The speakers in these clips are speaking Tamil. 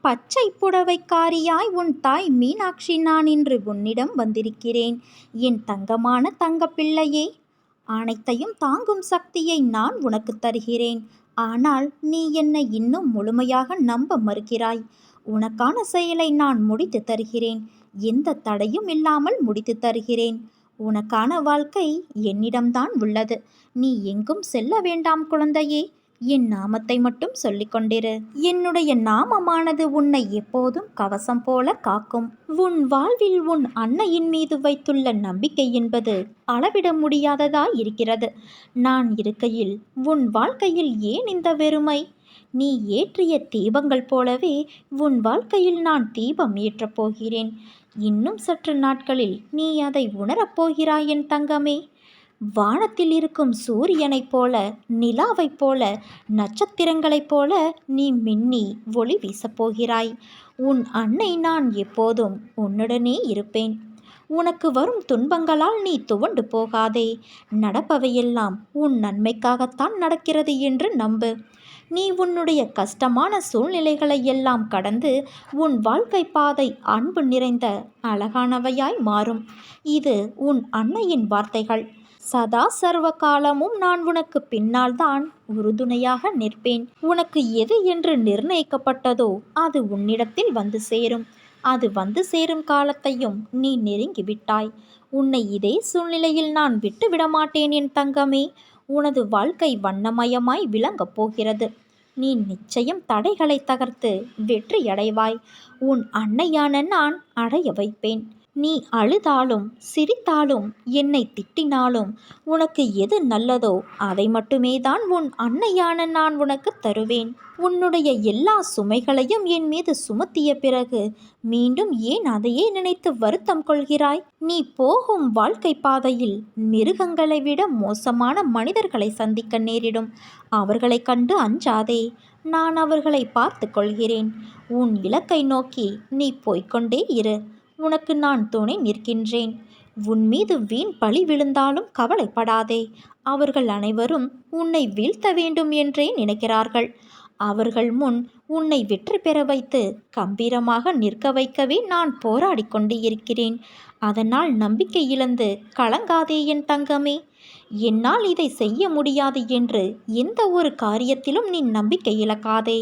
பச்சை புடவைக்காரியாய் உன் தாய் மீனாட்சி நான் இன்று உன்னிடம் வந்திருக்கிறேன். என் தங்கமான தங்கப்பிள்ளையே அனைத்தையும் தாங்கும் சக்தியை நான் உனக்கு தருகிறேன். ஆனால் நீ என்னை இன்னும் முழுமையாக நம்ப மறுக்கிறாய். உனக்கான செயலை நான் முடித்து தருகிறேன். எந்த தடையும் இல்லாமல் முடித்து தருகிறேன். உனக்கான வாழ்க்கை என்னிடம்தான் உள்ளது. நீ எங்கும் செல்ல வேண்டாம் குழந்தையே. என் நாமத்தை மட்டும் சொல்லிக்கொண்டிரு என்னுடைய நாமமானது உன்னை எப்போதும் கவசம் போல காக்கும். உன் வாழ்வில் உன் அன்னையின் மீது வைத்துள்ள நம்பிக்கை என்பது அளவிட முடியாததா இருக்கிறது. நான் இருக்கையில் உன் வாழ்க்கையில் ஏன் இந்த வெறுமை? நீ ஏற்றிய தீபங்கள் போலவே உன் வாழ்க்கையில் நான் தீபம் ஏற்றப் போகிறேன். இன்னும் சற்று நாட்களில் நீ அதை உணரப்போகிறாய் என் தங்கமே. வானத்தில் இருக்கும் சூரியனைப் போல நிலாவைப் போல நட்சத்திரங்களைப் போல நீ மின்னி ஒளி வீசப் போகிறாய். உன் அன்னை நான் எப்போதும் உன்னுடனே இருப்பேன். உனக்கு வரும் துன்பங்களால் நீ துவண்டு போகாதே. நடப்பவையெல்லாம் உன் நன்மைக்காகத்தான் நடக்கிறது என்று நம்பு. நீ உன்னுடைய கஷ்டமான சூழ்நிலைகளை எல்லாம் கடந்து உன் வாழ்க்கை பாதை அன்பு நிறைந்த அழகானவையாய் மாறும். இது உன் அன்னையின் வார்த்தைகள். சதா சர்வ காலமும் நான் உனக்கு பின்னால் தான் உறுதுணையாக நிற்பேன். உனக்கு எது என்று நிர்ணயிக்கப்பட்டதோ அது உன்னிடத்தில் வந்து சேரும். அது வந்து சேரும் காலத்தையும் நீ நெருங்கிவிட்டாய். உன்னை இதே சூழ்நிலையில் நான் விட்டு விடமாட்டேன் என் தங்கமே. உனது வாழ்க்கை வண்ணமயமாய் விளங்கப் போகிறது. நீ நிச்சயம் தடைகளை தகர்த்து வெற்றியடைவாய். உன் அன்னையான நான் அடைய வைப்பேன். நீ அழுதாலும் சிரித்தாலும் என்னை திட்டினாலும் உனக்கு எது நல்லதோ அதை மட்டுமே தான் உன் அன்னையான நான் உனக்கு தருவேன். உன்னுடைய எல்லா சுமைகளையும் என் மீது சுமத்திய பிறகு மீண்டும் ஏன் அதையே நினைத்து வருத்தம் கொள்கிறாய்? நீ போகும் வாழ்க்கை பாதையில் மிருகங்களை விட மோசமான மனிதர்களை சந்திக்க நேரிடும். அவர்களைக் கண்டு அஞ்சாதே நான் அவர்களை பார்த்து கொள்கிறேன். உன் இலக்கை நோக்கி நீ போய்க்கொண்டே இரு. உனக்கு நான் துணை நிற்கின்றேன். உன் மீது வீண் பழி விழுந்தாலும் கவலைப்படாதே. அவர்கள் அனைவரும் உன்னை வீழ்த்த வேண்டும் என்றே நினைக்கிறார்கள். அவர்கள் முன் உன்னை வெற்றி பெற வைத்து கம்பீரமாக நிற்க வைக்கவே நான் போராடி கொண்டு இருக்கிறேன் அதனால் நம்பிக்கை இழந்து கலங்காதே என் தங்கமே. என்னால் இதை செய்ய முடியாது என்று எந்த ஒரு காரியத்திலும் நீ நம்பிக்கை இழக்காதே.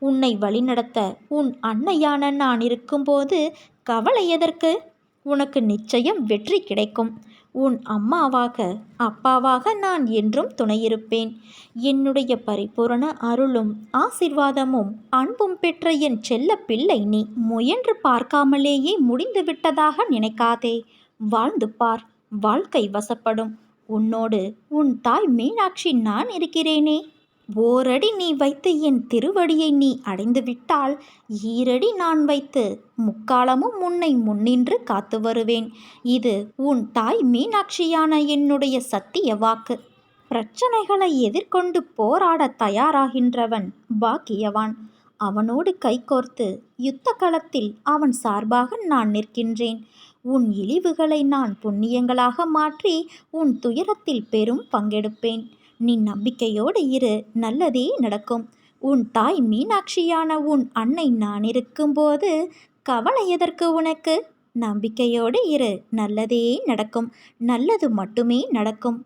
உன்னை வழிநடத்த உன் அன்னையான நான் இருக்கும்போது கவலை எதற்கு? உனக்கு நிச்சயம் வெற்றி கிடைக்கும். உன் அம்மாவாக அப்பாவாக நான் என்றும் துணையிருப்பேன். என்னுடைய பரிபூரண அருளும் ஆசிர்வாதமும் அன்பும் பெற்ற என் செல்ல பிள்ளை நீ முயன்று பார்க்காமலேயே முடிந்துவிட்டதாக நினைக்காதே. வாழ்ந்து பார் வாழ்க்கை வசப்படும். உன்னோடு உன் தாய் மீனாட்சி நான் இருக்கிறேனே. ஓரடி நீ வைத்து என் திருவடியை நீ அடைந்துவிட்டால் ஈரடி நான் வைத்து முக்காலமும் உன்னை முன்னின்று காத்து வருவேன். இது உன் தாய் மீனாட்சியான என்னுடைய சத்திய வாக்கு. பிரச்சனைகளை எதிர்கொண்டு போராட தயாராகின்றவன் பாக்கியவான். அவனோடு கைகோர்த்து யுத்த களத்தில் அவன் சார்பாக நான் நிற்கின்றேன். உன் இழிவுகளை நான் புண்ணியங்களாக மாற்றி உன் துயரத்தில் பெரும் பங்கெடுப்பேன். நீ நம்பிக்கையோடு இரு நல்லதே நடக்கும். உன் தாய் மீனாட்சியான உன் அன்னை நான் இருக்கும்போது கவலை எதற்கு உனக்கு? நம்பிக்கையோடு இரு நல்லதே நடக்கும். நல்லது மட்டுமே நடக்கும்.